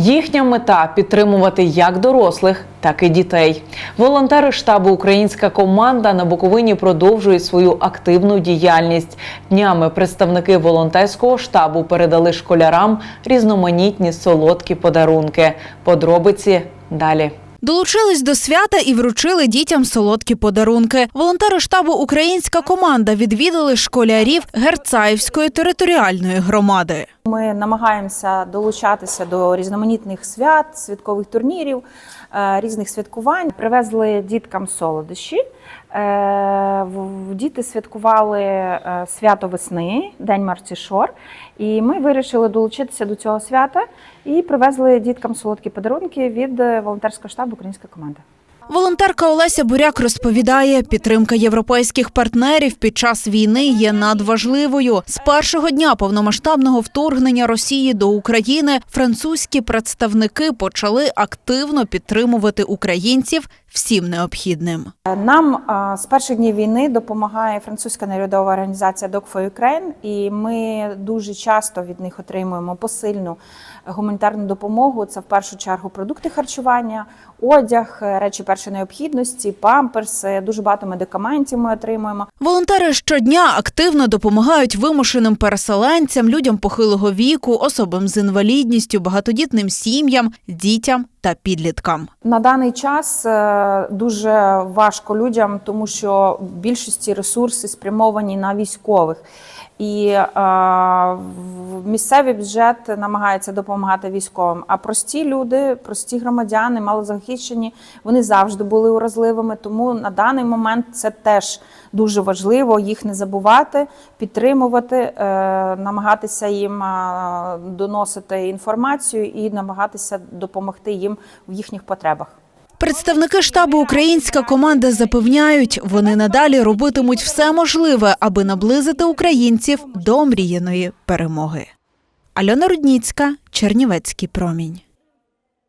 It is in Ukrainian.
Їхня мета підтримувати як дорослих, так і дітей. Волонтери штабу Українська команда на Буковині продовжують свою активну діяльність. Днями представники волонтерського штабу передали школярам різноманітні солодкі подарунки. Подробиці далі. Долучились до свята і вручили дітям солодкі подарунки. Волонтери штабу Українська команда відвідали школярів Герцаївської територіальної громади. Ми намагаємося долучатися до різноманітних свят, святкових турнірів, е, різних святкувань. Привезли діткам солодощі. Е, Діти святкували е, свято весни, День Марцішор. І ми вирішили долучитися до цього свята і привезли діткам солодкі подарунки від волонтерського штабу Українська команда. Волонтерка Олеся Буряк розповідає, підтримка європейських партнерів під час війни є надважливою. З першого дня повномасштабного вторгнення Росії до України французькі представники почали активно підтримувати українців всім необхідним. Нам з перших днів війни допомагає французька народова організація Dog for Ukraine, і ми дуже часто від них отримуємо посильну гуманітарну допомогу. Це в першу чергу продукти харчування, одяг, речі першої необхідності, памперси. Дуже багато медикаментів ми отримуємо. Волонтери щодня активно допомагають вимушеним переселенцям, людям похилого віку, особам з інвалідністю, багатодітним сім'ям, дітям та підліткам. На даний час е, дуже важко людям, тому що більшості ресурси спрямовані на військових. І е, місцевий бюджет намагається допомагати військовим. А прості люди, прості громадяни, малозахищені, вони завжди були уразливими. Тому на даний момент це теж дуже важливо їх не забувати, підтримувати, е, намагатися їм е, доносити інформацію і намагатися допомогти їм в їхніх потребах. Представники штабу Українська команда запевняють, вони надалі робитимуть все можливе, аби наблизити українців до омріяної перемоги. Альона Рудніцька, Чернівецький промінь.